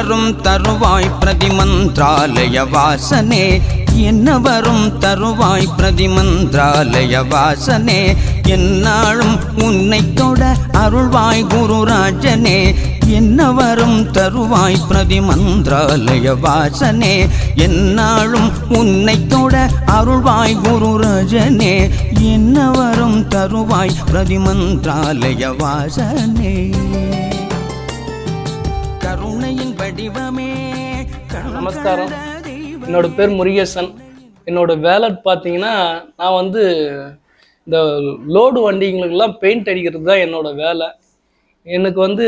வரும் தருவாய் பிரதிமந்திராலய வாசனே. என்ன வரும் தருவாய் பிரதிமந்திராலய வாசனே. என்னாலும் உன்னை தொட அருள்வாய் குருராஜனே. என்ன வரும் தருவாய் பிரதிமந்திராலய வாசனே. என்னாலும் உன்னை தொட அருள்வாய் குருராஜனே. என்ன வரும் தருவாய் பிரதிமந்திராலய வாசனே. வடிவமே. நமஸ்காரம். என்னோட பேர் முருகேசன். என்னோட வேலை பார்த்தீங்கன்னா நான் வந்து இந்த லோடு வண்டிங்களுக்கெல்லாம் பெயிண்ட் அடிக்கிறது தான் என்னோட வேலை. எனக்கு வந்து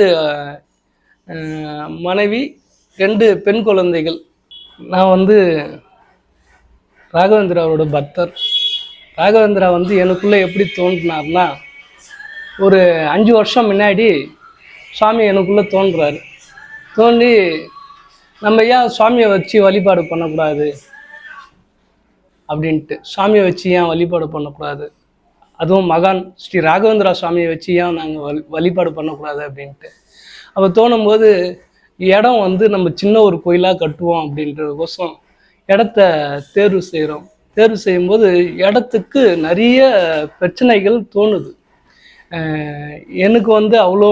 மனைவி ரெண்டு பெண் குழந்தைகள். நான் வந்து ராகவேந்திராவோட பக்தர். ராகவேந்திரா வந்து எனக்குள்ளே எப்படி தோன்றினார்னா ஒரு அஞ்சு வருஷம் முன்னாடி சுவாமி எனக்குள்ளே தோன்றுறாரு தோண்டி நம்ம ஏன் சுவாமியை வச்சு வழிபாடு பண்ணக்கூடாது? அப்படின்ட்டு. சுவாமியை வச்சு ஏன் வழிபாடு பண்ணக்கூடாது? அதுவும் மகான் ஸ்ரீ ராகவேந்திரா சுவாமியை வச்சு ஏன் நாங்கள் வழி வழிபாடு பண்ணக்கூடாது அப்படின்ட்டு. அப்போ தோணும்போது இடம் வந்து நம்ம சின்ன ஒரு கோயிலாக கட்டுவோம் அப்படின்றதுக்கோசம் இடத்த தேர்வு செய்கிறோம் தேர்வு செய்யும்போது இடத்துக்கு நிறைய பிரச்சனைகள் தோணுது. எனக்கு வந்து அவ்வளோ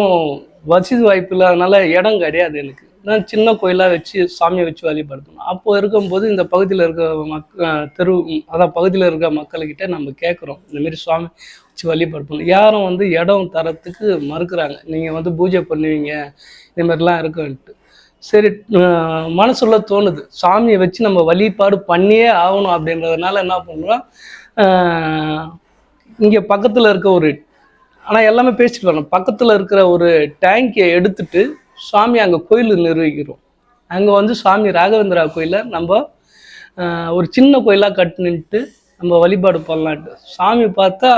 வசதி வாய்ப்பு இல்லாதனால இடம் கிடையாது எனக்கு. நான் சின்ன கோயிலாக வச்சு சாமியை வச்சு வழிபடுத்தணும். அப்போ இருக்கும்போது இந்த பகுதியில் இருக்க மக் தெரு அதான் பகுதியில் இருக்க மக்கள்கிட்ட நம்ம கேட்குறோம். இந்தமாரி சுவாமி வச்சு வழிபடுத்தணும். யாரும் வந்து இடம் தரத்துக்கு மறுக்கிறாங்க. நீங்கள் வந்து பூஜை பண்ணுவீங்க. இந்த மாதிரிலாம் இருக்குன்ட்டு. சரி மனசுள்ள தோணுது. சாமியை வச்சு நம்ம வழிபாடு பண்ணியே ஆகணும் அப்படின்றதுனால என்ன பண்ணுறோம்? இங்கே பக்கத்தில் இருக்க ஒரு ஆனால் எல்லாமே பேசிட்டு வரணும். பக்கத்தில் இருக்கிற ஒரு டேங்கை எடுத்துட்டு சாமி அங்கே கோயில் நிர்வகிக்கிறோம். அங்கே வந்து சாமி ராகவேந்திரா கோயிலை நம்ம ஒரு சின்ன கோயிலாக கட்டுன்ட்டு நம்ம வழிபாடு பண்ணலான்ட்டு. சாமி பார்த்தா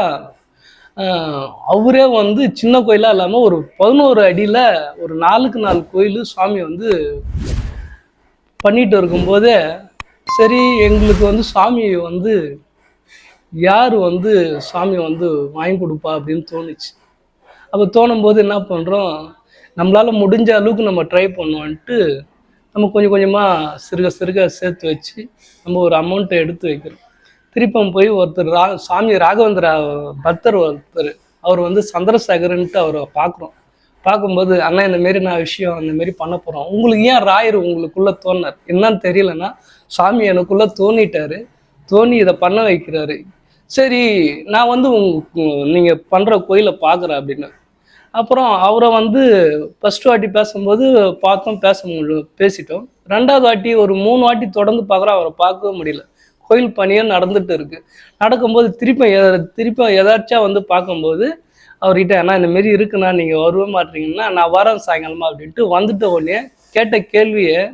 அவரே வந்து சின்ன கோயிலாக இல்லாமல் ஒரு பதினோரு அடியில் ஒரு நாலுக்கு நாலு கோயில் சாமி வந்து பண்ணிட்டு இருக்கும்போதே சரி எங்களுக்கு வந்து சாமி வந்து யார் வந்து சாமி வந்து வாங்கி கொடுப்பா அப்படின்னு தோணுச்சு. அப்போ தோணும்போது என்ன பண்ணுறோம் நம்மளால் முடிஞ்ச அளவுக்கு நம்ம ட்ரை பண்ணுவோன்ட்டு நம்ம கொஞ்சம் கொஞ்சமாக சிறுக சிறுக சேர்த்து வச்சு நம்ம ஒரு அமௌண்ட்டை எடுத்து வைக்கிறோம். திருப்பம் போய் ஒருத்தர் ரா சாமி ராகவேந்திரா பக்தர் ஒருத்தர் அவர் வந்து சந்திரசேகரன்ட்டு அவரை பார்க்குறோம் பார்க்கும்போது அண்ணா இந்த மாரி நான் விஷயம் இந்தமாரி பண்ண போகிறோம் உங்களுக்கு ஏன் ராயர் உங்களுக்குள்ளே தோணார்? என்னன்னு தெரியலன்னா சாமி எனக்குள்ளே தோணிட்டாரு. தோணி இதை பண்ண வைக்கிறாரு. சரி நான் வந்து உங் நீங்கள் பண்ணுற கோயிலை பார்க்குறேன் அப்படின்னு. அப்புறம் அவரை வந்து ஃபஸ்ட் வாட்டி பேசும்போது பார்த்தோம் பேச முடியும் பேசிட்டோம். ரெண்டாவது வாட்டி ஒரு மூணு வாட்டி தொடர்ந்து பார்க்குறோம் அவரை பார்க்கவே முடியல. கோயில் பணியே நடந்துட்டு இருக்கு. நடக்கும்போது திருப்பி எ- திருப்பி எதாச்சா வந்து பார்க்கும்போது அவர்கிட்ட அண்ணா இந்த மாரி இருக்குண்ணா நீங்கள் வரவே மாட்டீங்கன்னா நான் வரேன் சாயங்காலமா அப்படின்ட்டு வந்துட்ட உடனே கேட்ட கேள்வியை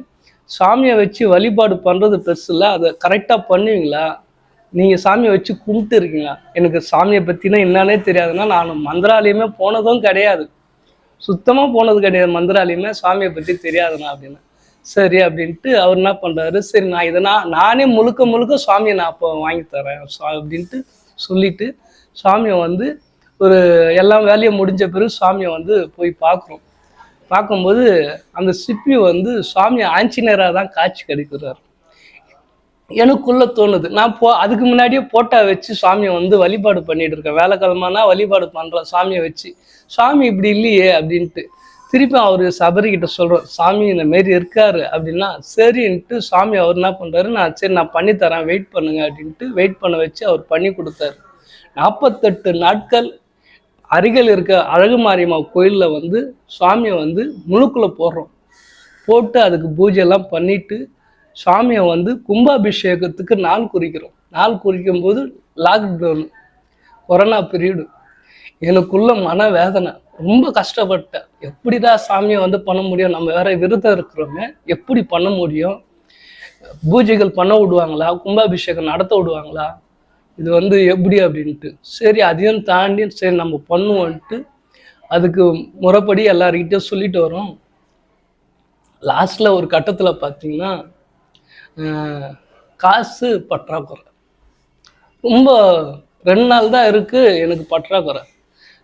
சாமியை வச்சு வழிபாடு பண்ணுறது பெருசு இல்லை அதை கரெக்டாக பண்ணுவீங்களா? நீங்கள் சாமியை வச்சு கும்பிட்டு இருக்கீங்களா? எனக்கு சாமியை பற்றினா என்னன்னே தெரியாதுன்னா நான் மந்திராலயமே போனதும் கிடையாது. சுத்தமாக போனது கிடையாது மந்திராலயமே சாமியை பற்றி தெரியாதுண்ணா அப்படின்னு. சரி அப்படின்ட்டு அவர் என்ன பண்ணுறாரு சரி நான் இதை நான் நானே முழுக்க முழுக்க சுவாமியை நான் அப்போ வாங்கி தரேன் சா- அப்படின்ட்டு சொல்லிட்டு சாமியை வந்து ஒரு எல்லாம் வேலையும் முடிஞ்ச பிறகு சாமியை வந்து போய் பார்க்குறோம். பார்க்கும்போது அந்த சிப்பி வந்து சுவாமி ஆஞ்சநேயராக தான் காட்சி கிடைக்கிறார். எனக்குள்ள தோணுது. நான் போ அதுக்கு முன்னாடியே போட்டா வச்சு சாமியை வந்து வழிபாடு பண்ணிட்டு இருக்கேன். வேலைக்கிழமைனா வழிபாடு பண்ணுறேன் சாமியை வச்சு சாமி இப்படி இல்லையே அப்படின்ட்டு. திருப்பி அவர் சபரிக்கிட்ட சொல்கிறோம் சாமி இந்த மாரி இருக்காரு அப்படின்னா சரின்ட்டு சாமி அவர் என்ன பண்ணுறாரு நான் சரி நான் பண்ணித்தரேன் வெயிட் பண்ணுங்க அப்படின்ட்டு வெயிட் பண்ண வச்சு அவர் பண்ணி கொடுத்தாரு. நாற்பத்தெட்டு நாட்கள் அருகில் இருக்க அழகு மாரியம்மா கோயிலில் வந்து சுவாமியை வந்து முழுக்குள்ள போடுறோம். போட்டு அதுக்கு பூஜையெல்லாம் பண்ணிவிட்டு சாமியை வந்து கும்பாபிஷேகத்துக்கு நாள் குறிக்கிறோம். நாள் குறிக்கும் போது லாக்டவுன் கொரோனா பீரியடு எனக்குள்ள மன வேதனை ரொம்ப கஷ்டப்பட்டேன். எப்படிதான் சாமியை வந்து பண்ண முடியும்? நம்ம வேற விருதம் இருக்கிறோமே. எப்படி பண்ண முடியும்? பூஜைகள் பண்ண விடுவாங்களா? கும்பாபிஷேகம் நடத்த விடுவாங்களா? இது வந்து எப்படி அப்படின்ட்டு. சரி அதையும் தாண்டி சரி நம்ம பண்ணுவோன்ட்டு அதுக்கு முறைப்படி எல்லார்கிட்டயும் சொல்லிட்டு வரோம். லாஸ்ட்ல ஒரு கட்டத்துல பார்த்தீங்கன்னா காசு பற்றாக்குறை. ரொம்ப ரெண்டு நாள் தான் இருக்குது எனக்கு பற்றாக்குறை.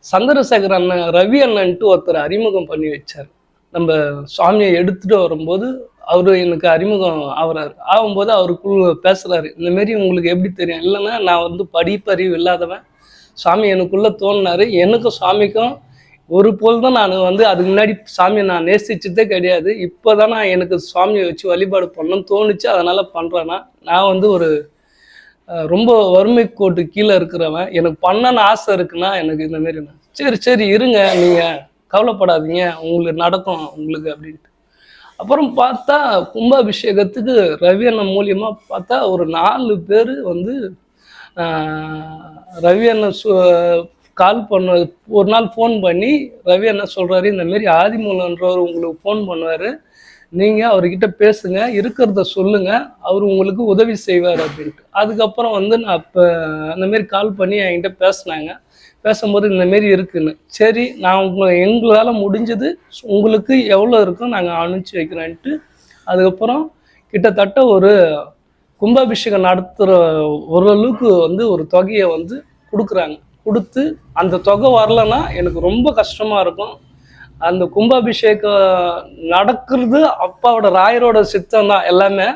சந்திரசேகர் அண்ணன் ரவி அண்ணன்ட்டு ஒருத்தர் அறிமுகம் பண்ணி வச்சார். நம்ம சுவாமியை எடுத்துட்டு வரும்போது அவரு எனக்கு அறிமுகம் ஆகுறாரு. ஆகும்போது அவருக்குள்ள பேசுகிறாரு இந்த மாரி உங்களுக்கு எப்படி தெரியும்? இல்லைன்னா நான் வந்து படிப்பறிவு இல்லாதவன். சாமி எனக்குள்ளே தோணினாரு. எனக்கும் சாமிக்கும் ஒரு போல் தான் நான் வந்து அதுக்கு முன்னாடி சாமியை நான் நேசிச்சதே கிடையாது. இப்போ தான் நான் எனக்கு சுவாமியை வச்சு வழிபாடு பண்ணணும்னு தோணுச்சு. அதனால் பண்ணுறேன்னா நான் வந்து ஒரு ரொம்ப வறுமை கோட்டு கீழே இருக்கிறவன். எனக்கு பண்ணணும்னு ஆசை இருக்குன்னா எனக்கு இந்த மாரி சரி சரி இருங்க. நீங்கள் கவலைப்படாதீங்க. உங்களுக்கு நடக்கும் உங்களுக்கு அப்படின்ட்டு. அப்புறம் பார்த்தா கும்பாபிஷேகத்துக்கு ரவி அண்ணன் மூலியமாக பார்த்தா ஒரு நாலு பேர் வந்து ரவி அண்ணன் சு கால் பண்ண ஒரு நாள் ஃபோன் பண்ணி ரவி என்ன சொல்கிறாரு இந்தமாரி ஆதிமூலன்றவர் உங்களுக்கு ஃபோன் பண்ணுவார். நீங்கள் அவர்கிட்ட பேசுங்க இருக்கிறத சொல்லுங்க அவர் உங்களுக்கு உதவி செய்வார் அப்படின்ட்டு. அதுக்கப்புறம் வந்து நான் இப்போ அந்தமாரி கால் பண்ணி என்கிட்ட பேசினாங்க. பேசும்போது இந்தமாரி இருக்குன்னு. சரி நான் உங்களை எங்களால் முடிஞ்சது உங்களுக்கு எவ்வளோ இருக்கும் நாங்கள் அனுப்பிச்சி வைக்கிறேன்ட்டு. அதுக்கப்புறம் கிட்டத்தட்ட ஒரு கும்பாபிஷேகம் நடத்துகிற ஓரளவுக்கு வந்து ஒரு தொகையை வந்து கொடுக்குறாங்க. கொடுத்து அந்த தொகை வரலன்னா எனக்கு ரொம்ப கஷ்டமாக இருக்கும். அந்த கும்பாபிஷேகம் நடக்கிறது அப்பாவோட ராயரோட சித்தம் தான் எல்லாமே.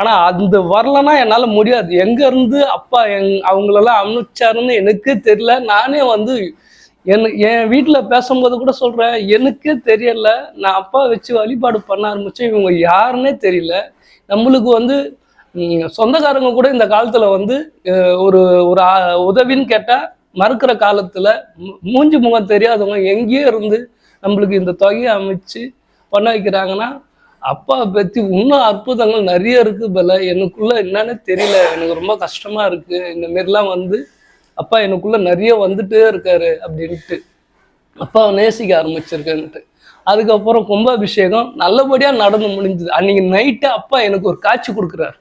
ஆனால் அந்த வரலன்னா என்னால் முடியாது. எங்கேருந்து அப்பா எங் அவங்களெல்லாம் அனுப்பிச்சாருன்னு எனக்கே தெரியல. நானே வந்து என் என் வீட்டில் பேசும்போது கூட சொல்கிறேன் எனக்கே தெரியல. நான் அப்பா வச்சு வழிபாடு பண்ண ஆரம்பித்தேன் இவங்க யாருன்னே தெரியல. நம்மளுக்கு வந்து சொந்தக்காரங்க கூட இந்த காலத்தில் வந்து ஒரு ஒரு உதவின்னு கேட்டால் மறுக்கிற காலத்தில் மூஞ்சி முகம் தெரியாதவங்க எங்கேயோ இருந்து நம்மளுக்கு இந்த தொகையை அமைச்சு பண்ண வைக்கிறாங்கன்னா அப்பா பற்றி இன்னும் அற்புதங்கள் நிறைய இருக்கு பல. எனக்குள்ள என்னன்னு தெரியல. எனக்கு ரொம்ப கஷ்டமா இருக்கு. இந்த மாரிலாம் வந்து அப்பா எனக்குள்ள நிறைய வந்துட்டே இருக்காரு அப்படின்ட்டு. அப்பாவை நேசிக்க ஆரம்பிச்சிருக்கேன்ட்டு அதுக்கப்புறம் கும்பாபிஷேகம் நல்லபடியாக நடந்து முடிஞ்சுது. அன்னைக்கு நைட்டு அப்பா எனக்கு ஒரு காட்சி கொடுக்குறாரு.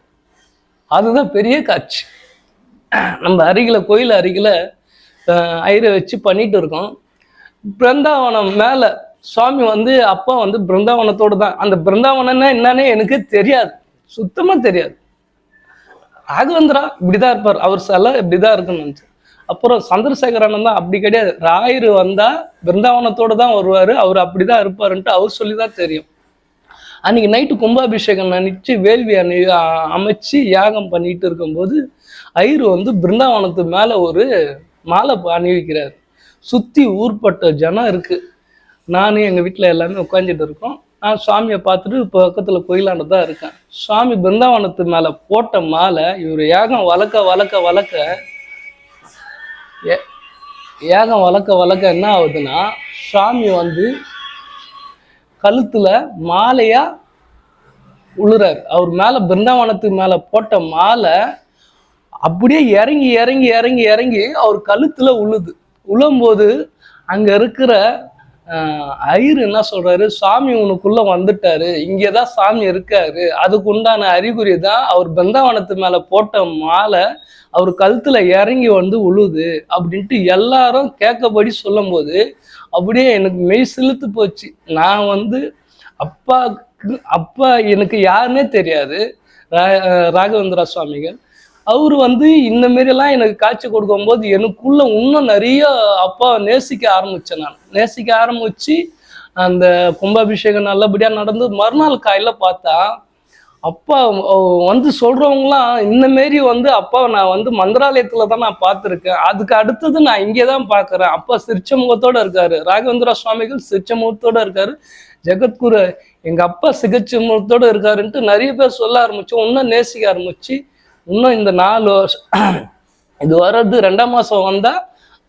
அதுதான் பெரிய காட்சி. நம்ம அருகில் கோயில் அருகில் ஐரை வச்சு பண்ணிட்டு இருக்கோம். பிருந்தாவனம் மேலே சுவாமி வந்து அப்பா வந்து பிருந்தாவனத்தோடு தான். அந்த பிருந்தாவனம்னா என்னன்னே எனக்கு தெரியாது. சுத்தமாக தெரியாது. ராகவேந்திரா இப்படிதான் இருப்பார். அவர் சிலை இப்படிதான் இருக்குன்னு நினச்சேன். அப்புறம் சந்திரசேகர் தான் அப்படி கிடையாது. ராயர் வந்தா பிருந்தாவனத்தோடு தான் வருவார். அவர் அப்படிதான் இருப்பாருன்ட்டு அவர் சொல்லி தான் தெரியும். அன்னைக்கு நைட்டு கும்பாபிஷேகம் நினைச்சு வேள்வி அணி அமைச்சு யாகம் பண்ணிட்டு இருக்கும்போது ஐயர் வந்து பிருந்தாவனத்து மேலே ஒரு மாலை அணிவிக்கிறார். சுற்றி ஊர்பட்ட ஜனம் இருக்கு. நானும் எங்கள் வீட்டில் எல்லாமே உட்காந்துட்டு இருக்கோம். நான் சுவாமியை பார்த்துட்டு இப்போ பக்கத்தில் கோயிலாண்ட தான் இருக்கேன். சுவாமி பிருந்தாவனத்து மேல போட்ட மாலை இவர் ஏகம் வளர்க்க வளர்க்க வளர்க்க ஏ- வளர்க்க வளர்க்க என்ன ஆகுதுன்னா சுவாமி வந்து கழுத்துல மாலையா உழுறாரு. அவர் மேல பிருந்தாவனத்துக்கு மேலே போட்ட மாலை அப்படியே இறங்கி இறங்கி இறங்கி இறங்கி அவர் கழுத்துல உழுது. உழும்போது அங்க இருக்கிற ஐயர் என்ன சொல்றாரு? சாமி உனக்குள்ள வந்துட்டாரு. இங்கேதான் சாமி இருக்காரு. அதுக்கு உண்டான அறிகுறி தான் அவர் பிருந்தாவனத்து மேல போட்ட மாலை. அவர் கழுத்துல இறங்கி வந்து உழுது. அப்படின்ட்டு எல்லாரும் கேட்கபடி சொல்லும்போது அப்படியே எனக்கு மெய் சிலுத்து போச்சு. நான் வந்து அப்பாக்கு அப்பா எனக்கு யாருன்னே தெரியாது. ரா- ராகவேந்திரா சுவாமிகள். அவர் வந்து இந்த மாரிலாம் எனக்கு காட்சி கொடுக்கும்போது எனக்குள்ள இன்னும் நிறைய அப்பா நேசிக்க ஆரம்பிச்சேன் நான். நேசிக்க ஆரம்பிச்சு அந்த கும்பாபிஷேகம் நல்லபடியா நடந்து மறுநாள் காலையில பார்த்தா அப்பா வந்து சொல்றவங்களாம் இந்த மாரி வந்து அப்பாவை நான் வந்து மந்திராலயத்துல தான் நான் பார்த்துருக்கேன். அதுக்கு அடுத்தது நான் இங்கே தான் பார்க்குறேன். அப்பா சிரிச்ச முகத்தோடு இருக்காரு. ராகவேந்திரா சுவாமிகள் சிரிச்ச முகத்தோடு இருக்காரு. ஜெகத்குரு எங்கள் அப்பா சிகிச்சை முகத்தோடு இருக்காருன்ட்டு நிறைய பேர் சொல்ல ஆரம்பிச்சு இன்னும் நேசிக்க ஆரம்பிச்சு இன்னும் இந்த நாலு வருஷம் இது வர்றது ரெண்டாம் மாதம் வந்தால்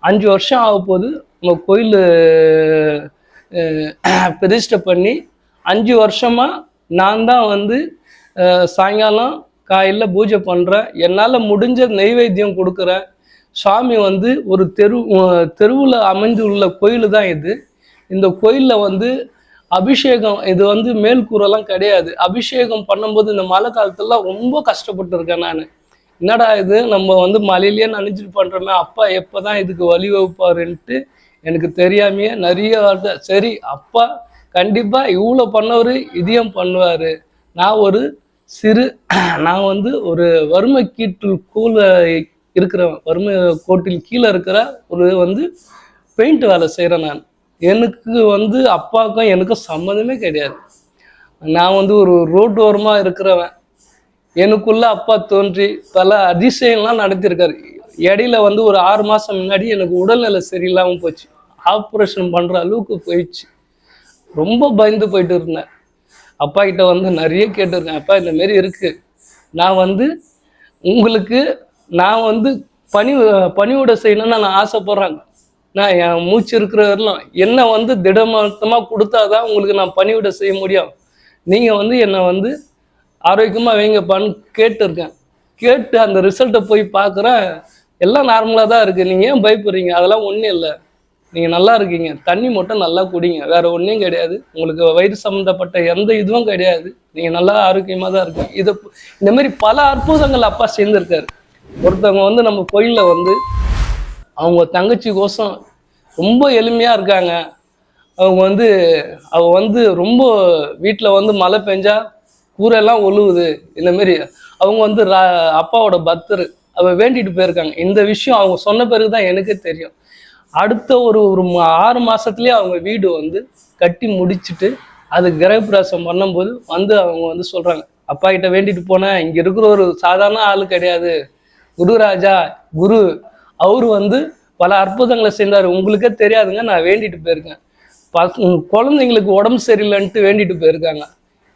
அஞ்சு வருஷம் ஆக போகுது. நம்ம கோயில் பிரதிஷ்டை பண்ணி அஞ்சு வருஷமாக நான் தான் வந்து சாயங்காலம் காலையில் பூஜை பண்ணுறேன் என்னால் முடிஞ்ச நெய்வேத்தியம் கொடுக்குறேன். சாமி வந்து ஒரு தெரு தெருவில் அமைந்துள்ள கோயில் தான் இது. இந்த கோயிலில் வந்து அபிஷேகம் இது வந்து மேல்கூரெல்லாம் கிடையாது. அபிஷேகம் பண்ணும்போது இந்த மழை காலத்துலலாம் ரொம்ப கஷ்டப்பட்டு இருக்கேன் நான். என்னடா இது? நம்ம வந்து மலையிலேயே நினைச்சிட்டு பண்ணுறோமே அப்பா எப்போ தான் இதுக்கு வழி வகுப்பாருன்ட்டு எனக்கு தெரியாமையே நிறைய வார்த்தை. சரி அப்பா கண்டிப்பாக இவ்வளோ பண்ணவர் இதையும் பண்ணுவார். நான் ஒரு சிறு நான் வந்து ஒரு வறுமை கீட்டில் கூல இருக்கிற வறுமை கோட்டில் கீழே இருக்கிற ஒரு வந்து பெயிண்ட் வேலை செய்கிறேன் நான். எனக்கு வந்து அப்பாவுக்கும் எனக்கும் சம்மந்தமே கிடையாது. நான் வந்து ஒரு ரோட்டோரமாக இருக்கிறவன். எனக்குள்ள அப்பா தோன்றி பல அதிசயம்லாம் நடத்தியிருக்காரு இடையில வந்து ஒரு ஆறு மாதம் முன்னாடி எனக்கு உடல்நிலை சரியில்லாமல் போச்சு. ஆப்ரேஷன் பண்ணுற அளவுக்கு போயிடுச்சு. ரொம்ப பயந்து போயிட்டு இருந்தேன். அப்பா கிட்ட வந்து நிறைய கேட்டிருக்கேன். அப்பா இந்த மாரி இருக்கு. நான் வந்து உங்களுக்கு நான் வந்து பணி பணிவிட செய்யணும்னு நான் ஆசைப்பட்றேன். நான் என் மூச்சு இருக்கிற வரலாம் என்னை வந்து திடமத்தமாக கொடுத்தாதான் உங்களுக்கு நான் பணிவிட செய்ய முடியும். நீங்கள் வந்து என்னை வந்து ஆரோக்கியமாக வைங்கப்பான்னு கேட்டிருக்கேன். கேட்டு அந்த ரிசல்ட்டை போய் பார்க்குறேன். எல்லாம் நார்மலாக தான் இருக்குது நீங்கள் ஏன் பயப்படுறீங்க? அதெல்லாம் ஒன்றும் இல்லை. நீங்கள் நல்லா இருக்கீங்க. தண்ணி மட்டும் நல்லா குடிங்க. வேறு ஒன்றும் கிடையாது. உங்களுக்கு வயிறு சம்மந்தப்பட்ட எந்த இதுவும் கிடையாது. நீங்கள் நல்லா ஆரோக்கியமாக தான் இருக்கீங்க. இதை இந்த மாதிரி பல அற்புதங்கள் அப்பா சேர்ந்துருக்காரு ஒருத்தவங்க வந்து நம்ம கோயிலில் வந்து அவங்க தங்கச்சி கோசம் ரொம்ப எளிமையாக இருக்காங்க. அவங்க வந்து அவ வந்து ரொம்ப வீட்டில் வந்து மழை பெஞ்சா கூரையெல்லாம் ஒழுகுது இந்தமாரி அவங்க வந்து ரா- அப்பாவோட பக்தர் அவ வேண்டிட்டு போயிருக்காங்க. இந்த விஷயம் அவங்க சொன்ன பிறகு தான் எனக்கே தெரியும். அடுத்த ஒரு ஒரு மா- ஆறு மாதத்துலேயே அவங்க வீடு வந்து கட்டி முடிச்சுட்டு அது கிரகப்பிரவேசம் பண்ணும்போது வந்து அவங்க வந்து சொல்கிறாங்க அப்பா கிட்ட வேண்டிட்டு போனேன். இங்கே இருக்கிற ஒரு சாதாரண ஆள் கிடையாது. குருராஜா குரு அவர் வந்து பல அற்புதங்களை செய்தார். உங்களுக்கே தெரியாதுங்க நான் வேண்டிட்டு போயிருக்கேன். பச- குழந்தைங்களுக்கு உடம்பு சரியில்லைன்ட்டு வேண்டிட்டு போயிருக்காங்க.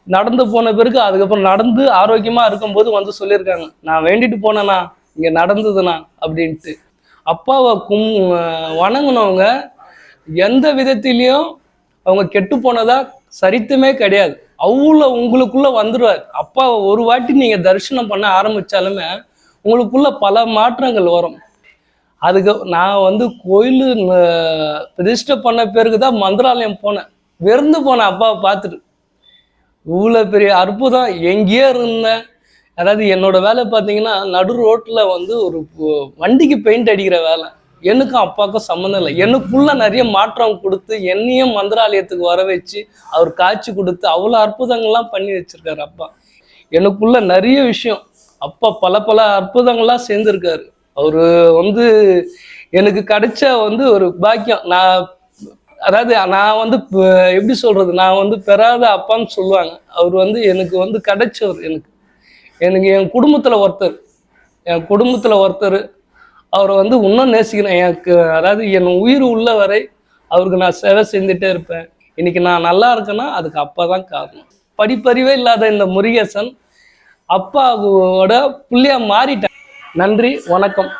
நடந்து போன பிறகு அதுக்கப்புறம் நடந்து ஆரோக்கியமாக இருக்கும்போது வந்து சொல்லியிருக்காங்க நான் வேண்டிட்டு போனேண்ணா இங்கே நடந்ததுண்ணா அப்படின்ட்டு. அப்பாவை கும் வணங்கினவங்க எந்த விதத்திலையும் அவங்க கெட்டு போனதா சரித்தமே கிடையாது. அவ்வளோ உங்களுக்குள்ளே வந்துடுவார் அப்பாவை ஒரு வாட்டி நீங்கள் தரிசனம் பண்ண ஆரம்பிச்சாலுமே உங்களுக்குள்ள பல மாற்றங்கள் வரும். அதுக்கு நான் வந்து கோயில் பிரதிஷ்டை பண்ண பிறகு தான் மந்திராலயம் போனேன். வெறுந்து போனேன் அப்பாவை பார்த்துட்டு. இவ்வளோ பெரிய அற்புதம். எங்கேயோ இருந்தேன். அதாவது என்னோட வேலை பார்த்தீங்கன்னா நடு ரோட்டில் வந்து ஒரு வண்டிக்கு பெயிண்ட் அடிக்கிற வேலை. எனக்கும் அப்பாவுக்கும் சம்மந்தம் இல்லை. எனக்குள்ள நிறைய மாற்றம் கொடுத்து என்னையும் மந்திராலயத்துக்கு வர வச்சு அவர் காய்ச்சி கொடுத்து அவ்வளோ அற்புதங்கள்லாம் பண்ணி வச்சிருக்காரு அப்பா. எனக்குள்ள நிறைய விஷயம். அப்பா பல பல அற்புதங்கள்லாம் சேர்ந்துருக்காரு. அவர் வந்து எனக்கு கிடைச்ச வந்து ஒரு பாக்கியம். நான் அதாவது நான் வந்து எப்படி சொல்றது? நான் வந்து பெறாத அப்பான்னு சொல்லுவாங்க. அவர் வந்து எனக்கு வந்து கிடைச்சவர் எனக்கு. எனக்கு என் குடும்பத்தில் ஒருத்தர். என் குடும்பத்தில் ஒருத்தர். அவரை வந்து இன்னும் நேசிக்கிறேன் எனக்கு அதாவது என் உயிர் உள்ள வரை அவருக்கு நான் சேவை செஞ்சுட்டே இருப்பேன். இன்னைக்கு நான் நல்லா இருக்கேன்னா அதுக்கு அப்பா தான் காரணம். படிப்பறிவே இல்லாத இந்த முருகேசன் அப்பாவோட பிள்ளையா மாறிட்டேன். நன்றி வணக்கம்.